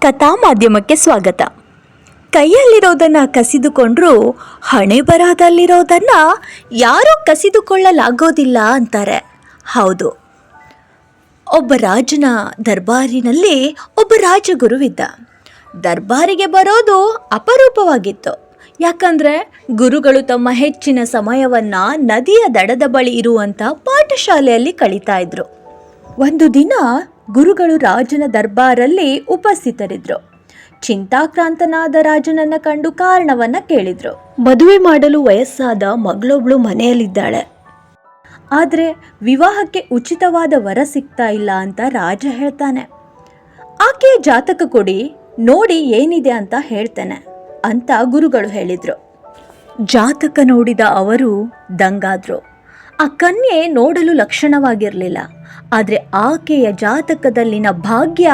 ಕಥಾ ಮಾಧ್ಯಮಕ್ಕೆ ಸ್ವಾಗತ. ಕೈಯಲ್ಲಿರೋದನ್ನ ಕಸಿದುಕೊಂಡ್ರೂ ಹಣೆ ಬರಹದಲ್ಲಿರೋದನ್ನ ಯಾರೂ ಕಸಿದುಕೊಳ್ಳಲಾಗೋದಿಲ್ಲ ಅಂತಾರೆ. ಹೌದು. ಒಬ್ಬ ರಾಜನ ದರ್ಬಾರಿನಲ್ಲಿ ಒಬ್ಬ ರಾಜಗುರುವಿದ್ದ. ದರ್ಬಾರಿಗೆ ಬರೋದು ಅಪರೂಪವಾಗಿತ್ತು. ಯಾಕಂದ್ರೆ ಗುರುಗಳು ತಮ್ಮ ಹೆಚ್ಚಿನ ಸಮಯವನ್ನ ನದಿಯ ದಡದ ಬಳಿ ಇರುವಂತ ಪಾಠಶಾಲೆಯಲ್ಲಿ ಕಳೀತಾ ಇದ್ರು. ಒಂದು ದಿನ ಗುರುಗಳು ರಾಜನ ದರ್ಬಾರಲ್ಲಿ ಉಪಸ್ಥಿತರಿದ್ರು. ಚಿಂತಾಕ್ರಾಂತನಾದ ರಾಜನನ್ನ ಕಂಡು ಕಾರಣವನ್ನ ಕೇಳಿದ್ರು. ಮದುವೆ ಮಾಡಲು ವಯಸ್ಸಾದ ಮಗಳೊಬ್ಳು ಮನೆಯಲ್ಲಿದ್ದಾಳೆ. ಆದರೆ ವಿವಾಹಕ್ಕೆ ಉಚಿತವಾದ ವರ ಸಿಗ್ತಾ ಇಲ್ಲ ಅಂತ ರಾಜ ಹೇಳ್ತಾನೆ. ಆಕೆಯ ಜಾತಕ ಕೊಡಿ, ನೋಡಿ ಏನಿದೆ ಅಂತ ಹೇಳ್ತಾನೆ ಅಂತ ಗುರುಗಳು ಹೇಳಿದ್ರು. ಜಾತಕ ನೋಡಿದ ಅವರು ದಂಗಾದ್ರು. ಆ ಕನ್ಯೆ ನೋಡಲು ಲಕ್ಷಣವಾಗಿರಲಿಲ್ಲ. ಆದರೆ ಆಕೆಯ ಜಾತಕದಲ್ಲಿನ ಭಾಗ್ಯ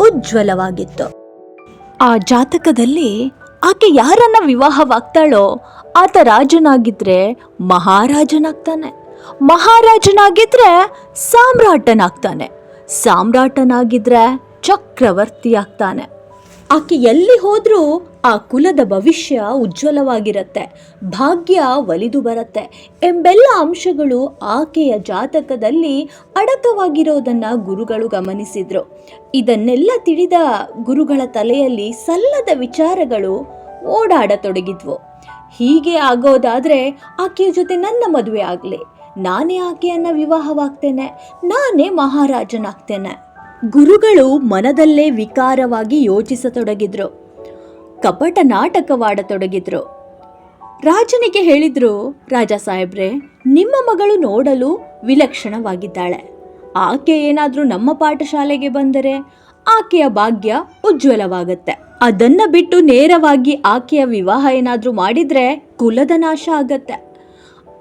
ಉಜ್ವಲವಾಗಿತ್ತು. ಆ ಜಾತಕದಲ್ಲಿ ಆಕೆ ಯಾರನ್ನ ವಿವಾಹವಾಗ್ತಾಳೋ ಆತ ರಾಜನಾಗಿದ್ರೆ ಮಹಾರಾಜನಾಗ್ತಾನೆ. ಮಹಾರಾಜನಾಗಿದ್ರೆ ಸಾಮ್ರಾಟನಾಗ್ತಾನೆ. ಸಾಮ್ರಾಟನಾಗಿದ್ರೆ ಚಕ್ರವರ್ತಿ ಆಗ್ತಾನೆ ಆಕೆ ಎಲ್ಲಿ ಹೋದರೂ ಆ ಕುಲದ ಭವಿಷ್ಯ ಉಜ್ವಲವಾಗಿರತ್ತೆ, ಭಾಗ್ಯ ಒಲಿದು ಬರುತ್ತೆ ಎಂಬೆಲ್ಲ ಅಂಶಗಳು ಆಕೆಯ ಜಾತಕದಲ್ಲಿ ಅಡಕವಾಗಿರೋದನ್ನು ಗುರುಗಳು ಗಮನಿಸಿದರು. ಇದನ್ನೆಲ್ಲ ತಿಳಿದ ಗುರುಗಳ ತಲೆಯಲ್ಲಿ ಸಲ್ಲದ ವಿಚಾರಗಳು ಓಡಾಡತೊಡಗಿದ್ವು. ಹೀಗೆ ಆಗೋದಾದ್ರೆ ಆಕೆಯ ಜೊತೆ ನನ್ನ ಮದುವೆ ಆಗಲಿ, ನಾನೇ ಆಕೆಯನ್ನು ವಿವಾಹವಾಗ್ತೇನೆ, ನಾನೇ ಮಹಾರಾಜನಾಗ್ತೇನೆ. ಗುರುಗಳು ಮನದಲ್ಲೇ ವಿಕಾರವಾಗಿ ಯೋಚಿಸತೊಡಗಿದ್ರು, ಕಪಟ ನಾಟಕವಾಡತೊಡಗಿದ್ರು. ರಾಜನಿಗೆ ಹೇಳಿದ್ರು, ರಾಜ ಸಾಹೇಬ್ರೆ, ನಿಮ್ಮ ಮಗಳು ನೋಡಲು ವಿಲಕ್ಷಣವಾಗಿದ್ದಾಳೆ. ಆಕೆ ಏನಾದರೂ ನಮ್ಮ ಪಾಠಶಾಲೆಗೆ ಬಂದರೆ ಆಕೆಯ ಭಾಗ್ಯ ಉಜ್ವಲವಾಗುತ್ತೆ. ಅದನ್ನ ಬಿಟ್ಟು ನೇರವಾಗಿ ಆಕೆಯ ವಿವಾಹ ಏನಾದರೂ ಮಾಡಿದ್ರೆ ಕುಲದ ನಾಶ ಆಗತ್ತೆ.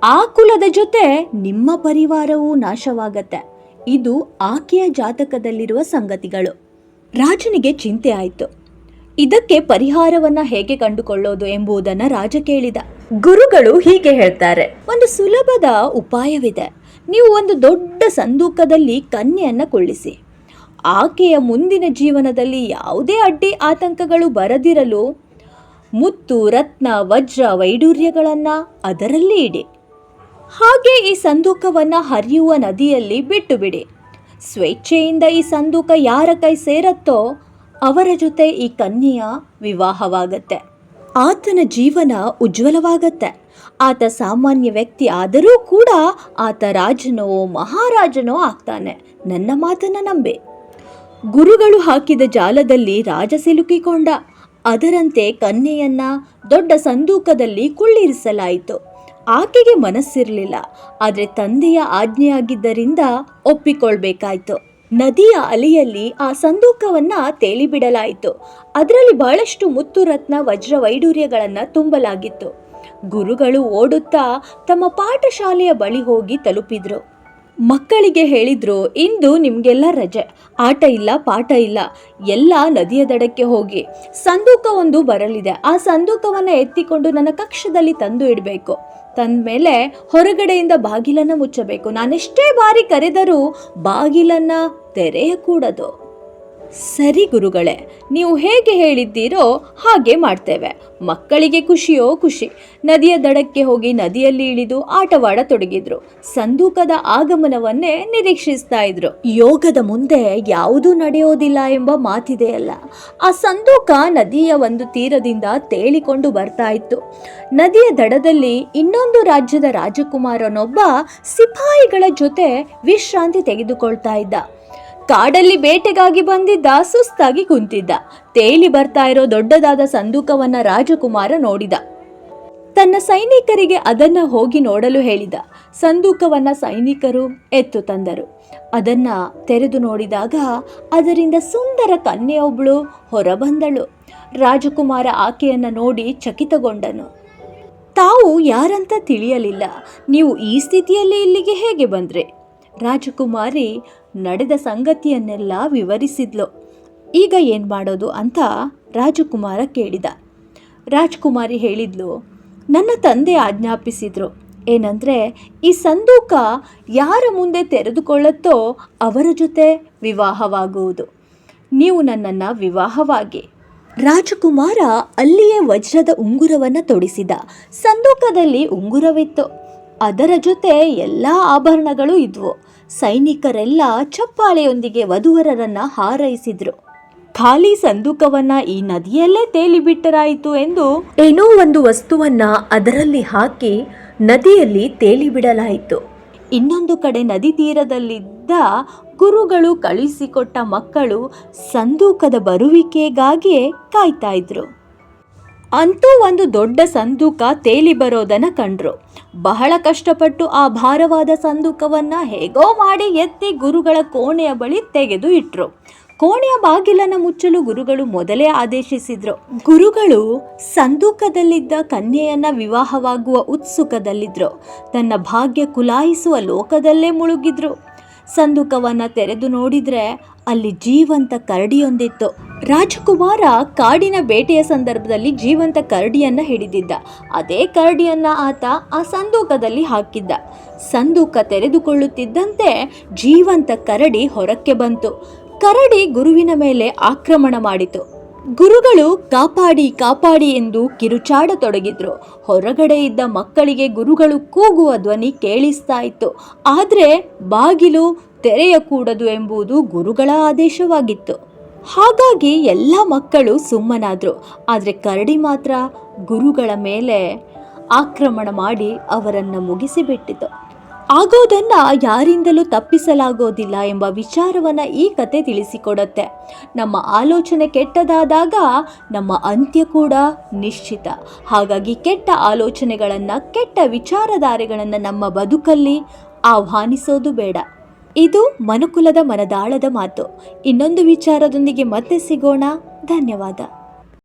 ಆ ಕುಲದ ಜೊತೆ ನಿಮ್ಮ ಪರಿವಾರವೂ ನಾಶವಾಗತ್ತೆ. ಇದು ಆಕೆಯ ಜಾತಕದಲ್ಲಿರುವ ಸಂಗತಿಗಳು. ರಾಜನಿಗೆ ಚಿಂತೆ ಆಯಿತು. ಇದಕ್ಕೆ ಪರಿಹಾರವನ್ನ ಹೇಗೆ ಕಂಡುಕೊಳ್ಳೋದು ಎಂಬುದನ್ನ ರಾಜ ಕೇಳಿದ. ಗುರುಗಳು ಹೀಗೆ ಹೇಳ್ತಾರೆ, ಒಂದು ಸುಲಭದ ಉಪಾಯವಿದೆ. ನೀವು ಒಂದು ದೊಡ್ಡ ಸಂದೂಕದಲ್ಲಿ ಕನ್ಯೆಯನ್ನು ಕೊಳ್ಳಿಸಿ ಆಕೆಯ ಮುಂದಿನ ಜೀವನದಲ್ಲಿ ಯಾವುದೇ ಅಡ್ಡಿ ಆತಂಕಗಳು ಬರದಿರಲು ಮುತ್ತು, ರತ್ನ, ವಜ್ರ ವೈಡೂರ್ಯಗಳನ್ನು ಅದರಲ್ಲಿ ಇಡಿ. ಹಾಗೆ ಈ ಸಂದೂಕವನ್ನು ಹರಿಯುವ ನದಿಯಲ್ಲಿ ಬಿಟ್ಟು ಬಿಡಿ ಸ್ವೇಚ್ಛೆಯಿಂದ ಈ ಸಂದೂಕ ಯಾರ ಕೈ ಸೇರತ್ತೋ ಅವರ ಜೊತೆ ಈ ಕನ್ಯೆಯ ವಿವಾಹವಾಗತ್ತೆ. ಆತನ ಜೀವನ ಉಜ್ವಲವಾಗತ್ತೆ. ಆತ ಸಾಮಾನ್ಯ ವ್ಯಕ್ತಿ ಆದರೂ ಕೂಡ ಆತ ರಾಜನೋ ಮಹಾರಾಜನೋ ಆಗ್ತಾನೆ. ನನ್ನ ಮಾತನ್ನು ನಂಬಿ. ಗುರುಗಳು ಹಾಕಿದ ಜಾಲದಲ್ಲಿ ರಾಜ ಸಿಲುಕಿಕೊಂಡ. ಅದರಂತೆ ಕನ್ಯೆಯನ್ನ ದೊಡ್ಡ ಸಂದೂಕದಲ್ಲಿ ಕುಳ್ಳಿರಿಸಲಾಯಿತು. ಆಕೆಗೆ ಮನಸ್ಸಿರಲಿಲ್ಲ, ಆದರೆ ತಂದೆಯ ಆಜ್ಞೆಯಾಗಿದ್ದರಿಂದ ಒಪ್ಪಿಕೊಳ್ಬೇಕಾಯ್ತು. ನದಿಯ ಅಲೆಯಲ್ಲಿ ಆ ಸಂದೂಕವನ್ನ ತೇಲಿಬಿಡಲಾಯಿತು. ಅದರಲ್ಲಿ ಬಹಳಷ್ಟು ಮುತ್ತು ರತ್ನ ವಜ್ರ ವೈಡೂರ್ಯಗಳನ್ನು ತುಂಬಲಾಗಿತ್ತು. ಗುರುಗಳು ಓಡುತ್ತಾ ತಮ್ಮ ಪಾಠಶಾಲೆಯ ಬಳಿ ಹೋಗಿ ತಲುಪಿದ್ರು. ಮಕ್ಕಳಿಗೆ ಹೇಳಿದ್ರು, ಇಂದು ನಿಮಗೆಲ್ಲ ರಜೆ. ಆಟ ಇಲ್ಲ, ಪಾಠ ಇಲ್ಲ. ಎಲ್ಲ ನದಿಯ ದಡಕ್ಕೆ ಹೋಗಿ. ಸಂದೂಕ ಒಂದು ಬರಲಿದೆ. ಆ ಸಂದೂಕವನ್ನು ಎತ್ತಿಕೊಂಡು ನನ್ನ ಕಕ್ಷದಲ್ಲಿ ತಂದು ಇಡಬೇಕು. ತಂದ್ಮೇಲೆ ಹೊರಗಡೆಯಿಂದ ಬಾಗಿಲನ್ನು ಮುಚ್ಚಬೇಕು. ನಾನೆಷ್ಟೇ ಬಾರಿ ಕರೆದರೂ ಬಾಗಿಲನ್ನು ತೆರೆಯಕೂಡದು. ಸರಿ ಗುರುಗಳೇ, ನೀವು ಹೇಗೆ ಹೇಳಿದ್ದೀರೋ ಹಾಗೆ ಮಾಡ್ತೇವೆ. ಮಕ್ಕಳಿಗೆ ಖುಷಿಯೋ ಖುಷಿ. ನದಿಯ ದಡಕ್ಕೆ ಹೋಗಿ ನದಿಯಲ್ಲಿ ಇಳಿದು ಆಟವಾಡ ತೊಡಗಿದ್ರು. ಸಂದೂಕದ ಆಗಮನವನ್ನೇ ನಿರೀಕ್ಷಿಸ್ತಾ ಇದ್ರು. ಯೋಗದ ಮುಂದೆ ಯಾವುದೂ ನಡೆಯೋದಿಲ್ಲ ಎಂಬ ಮಾತಿದೆಯಲ್ಲ ಆ ಸಂದೂಕ ನದಿಯ ಒಂದು ತೀರದಿಂದ ತೇಲಿಕೊಂಡು ಬರ್ತಾ ಇತ್ತು. ನದಿಯ ದಡದಲ್ಲಿ ಇನ್ನೊಂದು ರಾಜ್ಯದ ರಾಜಕುಮಾರನೊಬ್ಬ ಸಿಪಾಯಿಗಳ ಜೊತೆ ವಿಶ್ರಾಂತಿ ತೆಗೆದುಕೊಳ್ತಾ ಇದ್ದ. ಕಾಡಲ್ಲಿ ಬೇಟೆಗಾಗಿ ಬಂದಿದ್ದ ಸುಸ್ತಾಗಿ ಕುಂತಿದ್ದ. ತೇಲಿ ಬರ್ತಾ ಇರೋ ದೊಡ್ಡದಾದ ಸಂದೂಕವನ್ನ ರಾಜಕುಮಾರ ನೋಡಿದ. ತನ್ನ ಸೈನಿಕರಿಗೆ ಅದನ್ನ ಹೋಗಿ ನೋಡಲು ಹೇಳಿದ. ಸಂದೂಕವನ್ನ ಸೈನಿಕರು ಎತ್ತು ತಂದರು. ಅದನ್ನ ತೆರೆದು ನೋಡಿದಾಗ ಅದರಿಂದ ಸುಂದರ ಕನ್ಯೆಯೊಬ್ಬಳು ಹೊರಬಂದಳು. ರಾಜಕುಮಾರ ಆಕೆಯನ್ನ ನೋಡಿ ಚಕಿತಗೊಂಡನು. ತಾವು ಯಾರಂತ ತಿಳಿಯಲಿಲ್ಲ. ನೀವು ಈ ಸ್ಥಿತಿಯಲ್ಲಿ ಇಲ್ಲಿಗೆ ಹೇಗೆ ಬಂದ್ರೆ? ರಾಜಕುಮಾರಿ ನಡೆದ ಸಂಗತಿಯನ್ನೆಲ್ಲ ವಿವರಿಸಿದ್ಲು. ಈಗ ಏನು ಮಾಡೋದು ಅಂತ ರಾಜಕುಮಾರ ಕೇಳಿದ. ರಾಜಕುಮಾರಿ ಹೇಳಿದ್ಲು, ನನ್ನ ತಂದೆ ಆಜ್ಞಾಪಿಸಿದ್ರು. ಏನಂದರೆ, ಈ ಸಂದೂಕ ಯಾರ ಮುಂದೆ ತೆರೆದುಕೊಳ್ಳುತ್ತೋ ಅವರ ಜೊತೆ ವಿವಾಹವಾಗುವುದು. ನೀವು ನನ್ನನ್ನು ವಿವಾಹವಾಗಿ. ರಾಜಕುಮಾರ ಅಲ್ಲಿಯೇ ವಜ್ರದ ಉಂಗುರವನ್ನು ತೊಡಿಸಿದ. ಸಂದೂಕದಲ್ಲಿ ಉಂಗುರವಿತ್ತು. ಅದರ ಜೊತೆ ಎಲ್ಲ ಆಭರಣಗಳು ಇದ್ವು. ಸೈನಿಕರೆಲ್ಲ ಚಪ್ಪಾಳೆಯೊಂದಿಗೆ ವಧುವರರನ್ನ ಹಾರೈಸಿದ್ರು. ಖಾಲಿ ಸಂದೂಕವನ್ನ ಈ ನದಿಯಲ್ಲೇ ತೇಲಿಬಿಟ್ಟರಾಯಿತು ಎಂದು ಏನೋ ಒಂದು ವಸ್ತುವನ್ನ ಅದರಲ್ಲಿ ಹಾಕಿ ನದಿಯಲ್ಲಿ ತೇಲಿಬಿಡಲಾಯಿತು. ಇನ್ನೊಂದು ಕಡೆ ನದಿ ತೀರದಲ್ಲಿದ್ದ ಗುರುಗಳು ಕಳುಹಿಸಿಕೊಟ್ಟ ಮಕ್ಕಳು ಸಂದೂಕದ ಬರುವಿಕೆಗಾಗಿಯೇ ಕಾಯ್ತಾ ಇದ್ರು. ಅಂತೂ ಒಂದು ದೊಡ್ಡ ಸಂದೂಕ ತೇಲಿ ಬರೋದನ್ನು ಕಂಡ್ರು. ಬಹಳ ಕಷ್ಟಪಟ್ಟು ಆ ಭಾರವಾದ ಸಂದೂಕವನ್ನು ಹೇಗೋ ಮಾಡಿ ಎತ್ತಿ ಗುರುಗಳ ಕೋಣೆಯ ಬಳಿ ತೆಗೆದು ಇಟ್ರು. ಕೋಣೆಯ ಬಾಗಿಲನ್ನು ಮುಚ್ಚಲು ಗುರುಗಳು ಮೊದಲೇ ಆದೇಶಿಸಿದ್ರು. ಗುರುಗಳು ಸಂದೂಕದಲ್ಲಿದ್ದ ಕನ್ಯೆಯನ್ನ ವಿವಾಹವಾಗುವ ಉತ್ಸುಕದಲ್ಲಿದ್ದರು ತನ್ನ ಭಾಗ್ಯ ಕುಲಾಯಿಸುವ ಲೋಕದಲ್ಲೇ ಮುಳುಗಿದ್ರು. ಸಂದೂಕವನ್ನು ತೆರೆದು ನೋಡಿದರೆ ಅಲ್ಲಿ ಜೀವಂತ ಕರಡಿಯೊಂದಿತ್ತು. ರಾಜಕುಮಾರ ಕಾಡಿನ ಬೇಟೆಯ ಸಂದರ್ಭದಲ್ಲಿ ಜೀವಂತ ಕರಡಿಯನ್ನ ಹಿಡಿದಿದ್ದ. ಅದೇ ಕರಡಿಯನ್ನ ಆತ ಆ ಸಂದೂಕದಲ್ಲಿ ಹಾಕಿದ್ದ. ಸಂದೂಕ ತೆರೆದುಕೊಳ್ಳುತ್ತಿದ್ದಂತೆ ಜೀವಂತ ಕರಡಿ ಹೊರಕ್ಕೆ ಬಂತು. ಕರಡಿ ಗುರುವಿನ ಮೇಲೆ ಆಕ್ರಮಣ ಮಾಡಿತು. ಗುರುಗಳು ಕಾಪಾಡಿ ಕಾಪಾಡಿ ಎಂದು ಕಿರುಚಾಡತೊಡಗಿದ್ರು. ಹೊರಗಡೆ ಇದ್ದ ಮಕ್ಕಳಿಗೆ ಗುರುಗಳು ಕೂಗುವ ಧ್ವನಿ ಕೇಳಿಸ್ತಾ ಇತ್ತು. ಆದರೆ ಬಾಗಿಲು ತೆರೆಯಕೂಡದು ಎಂಬುದು ಗುರುಗಳ ಆದೇಶವಾಗಿತ್ತು. ಹಾಗಾಗಿ ಎಲ್ಲ ಮಕ್ಕಳು ಸುಮ್ಮನಾದರು. ಆದರೆ ಕರಡಿ ಮಾತ್ರ ಗುರುಗಳ ಮೇಲೆ ಆಕ್ರಮಣ ಮಾಡಿ ಅವರನ್ನು ಮುಗಿಸಿಬಿಟ್ಟಿತು. ಆಗೋದನ್ನು ಯಾರಿಂದಲೂ ತಪ್ಪಿಸಲಾಗೋದಿಲ್ಲ ಎಂಬ ವಿಚಾರವನ್ನು ಈ ಕತೆ ತಿಳಿಸಿಕೊಡುತ್ತೆ. ನಮ್ಮ ಆಲೋಚನೆ ಕೆಟ್ಟದಾದಾಗ ನಮ್ಮ ಅಂತ್ಯ ಕೂಡ ನಿಶ್ಚಿತ. ಹಾಗಾಗಿ ಕೆಟ್ಟ ಆಲೋಚನೆಗಳನ್ನು, ಕೆಟ್ಟ ವಿಚಾರಧಾರೆಗಳನ್ನು ನಮ್ಮ ಬದುಕಲ್ಲಿ ಆಹ್ವಾನಿಸೋದು ಬೇಡ. ಇದು ಮನುಕುಲದ ಮನದಾಳದ ಮಾತು. ಇನ್ನೊಂದು ವಿಚಾರದೊಂದಿಗೆ ಮತ್ತೆ ಸಿಗೋಣ. ಧನ್ಯವಾದ.